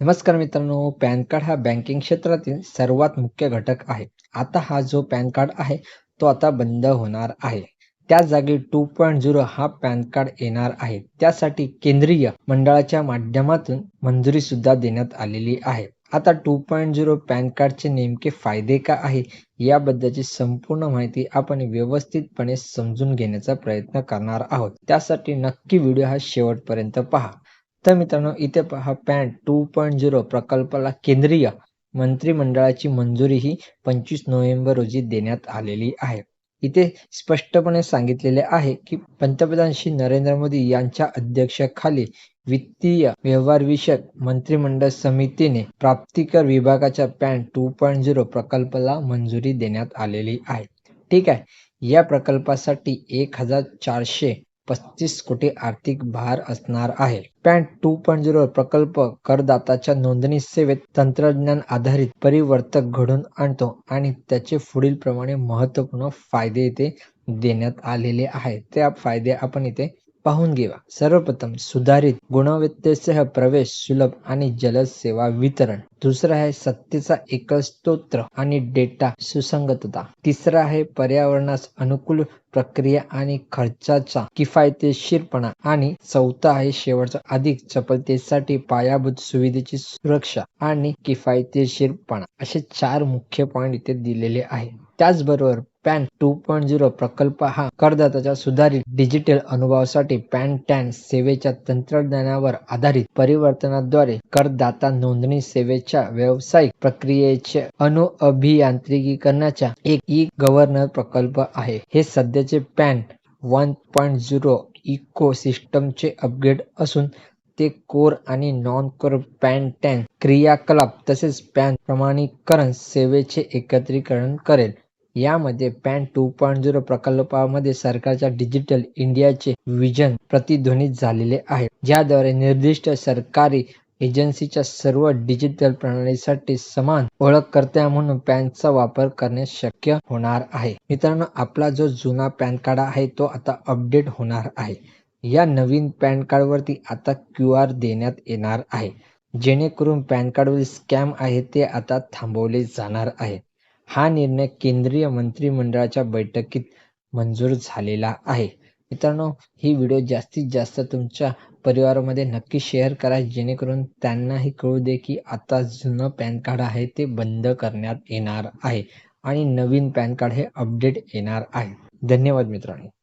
नमस्कार मित्रांनो pan card हा बँकिंग क्षेत्रातील सर्वात मुख्य घटक आहे. आता हा जो पॅन कार्ड आहे तो आता बंद होणार आहे. त्या जागी टू पॉईंट झिरो हा पॅन कार्ड येणार आहे. त्यासाठी केंद्रीय मंडळाच्या माध्यमातून मंजुरी सुद्धा देण्यात आलेली आहे. आता टू पॉईंट झिरो पॅन कार्डचे नेमके फायदे का आहे याबद्दलची संपूर्ण माहिती आपण व्यवस्थितपणे समजून घेण्याचा प्रयत्न करणार आहोत. त्यासाठी नक्की व्हिडिओ हा शेवटपर्यंत पहा. तर मित्रांनो इथे पहा पॅन टू पॉईंट झिरो प्रकल्पाला केंद्रीय मंत्रिमंडळाची मंजुरी ही पंचवीस नोव्हेंबर रोजी देण्यात आलेली आहे. इथे स्पष्टपणे सांगितलेले आहे की पंतप्रधान श्री नरेंद्र मोदी यांच्या अध्यक्षखाली वित्तीय व्यवहारविषयक मंत्रिमंडळ समितीने प्राप्तिकर विभागाच्या पॅन टू पॉईंट झिरो प्रकल्पाला मंजुरी देण्यात आलेली आहे. ठीक आहे. या प्रकल्पासाठी एक हजार चारशे पस्तीस कोटी आर्थिक भार असणार आहे. पॅन टू पॉईंट झिरो प्रकल्प करदाताच्या नोंदणी सेवेत तंत्रज्ञान आधारित परिवर्तक घडून आणतो आणि त्याचे पुढील प्रमाणे महत्त्वपूर्ण फायदे इथे देण्यात आलेले आहेत. त्या फायदे आपण इथे पाहून घेवा. सर्वप्रथम सुधारित गुणवत्तेसह प्रवेश सुलभ आणि जलद सेवा वितरण. दुसरा आहे सत्तेचा एकल स्तोत्र आणि डेटा सुसंगतता. तिसरा आहे पर्यावरणास अनुकूल प्रक्रिया आणि खर्चाचा किफायतशीरपणा. आणि चौथा आहे शेवटचा अधिक चपलतेसाठी पायाभूत सुविधेची सुरक्षा आणि किफायतशीरपणा. असे चार मुख्य पॉइंट इथे दिलेले आहे. त्याचबरोबर पॅन टू पॉईंट झिरो प्रकल्प हा करदात्याच्या सुधारित डिजिटल अनुभवासाठी पॅन टॅन सेवेच्या तंत्रज्ञानावर आधारित परिवर्तनाद्वारे करदाता नोंदणी सेवेच्या व्यावसायिक प्रक्रियेचे अभियांत्रिकीकरणाचा एक ई गव्हर्नर प्रकल्प आहे. हे सध्याचे PAN one point zero eco सिस्टमचे अपग्रेड असून ते कोर आणि नॉन कोर पॅन टॅन क्रियाकलाप तसेच पॅन प्रमाणीकरण सेवेचे एकत्रीकरण करेल. यामध्ये पॅन टू पॉईंट झिरो प्रकल्पामध्ये सरकारच्या डिजिटल इंडियाचे विजन प्रतिध्वनित झालेले आहे. ज्याद्वारे निर्दिष्ट सरकारी एजन्सीच्या सर्व डिजिटल प्रणालीसाठी समान ओळखकर्त्या म्हणून पॅनचा वापर करणे शक्य होणार आहे. मित्रांनो आपला जो जुना पॅन कार्ड आहे तो आता अपडेट होणार आहे. या नवीन पॅन कार्डवरती आता क्यू आर देण्यात येणार आहे. जेणेकरून पॅन कार्डवरील स्कॅम आहे ते आता थांबवले जाणार आहे. हा निर्णय केंद्रीय मंत्रिमंडळाच्या बैठकीत मंजूर झालेला आहे. मित्रांनो ही व्हिडिओ जास्तीत जास्त तुमच्या परिवारामध्ये नक्की शेअर करा जेणेकरून त्यांनाही कळू दे की आता जुनं पॅन कार्ड आहे ते बंद करण्यात येणार आहे आणि नवीन पॅन कार्ड हे अपडेट येणार आहे. धन्यवाद मित्रांनो.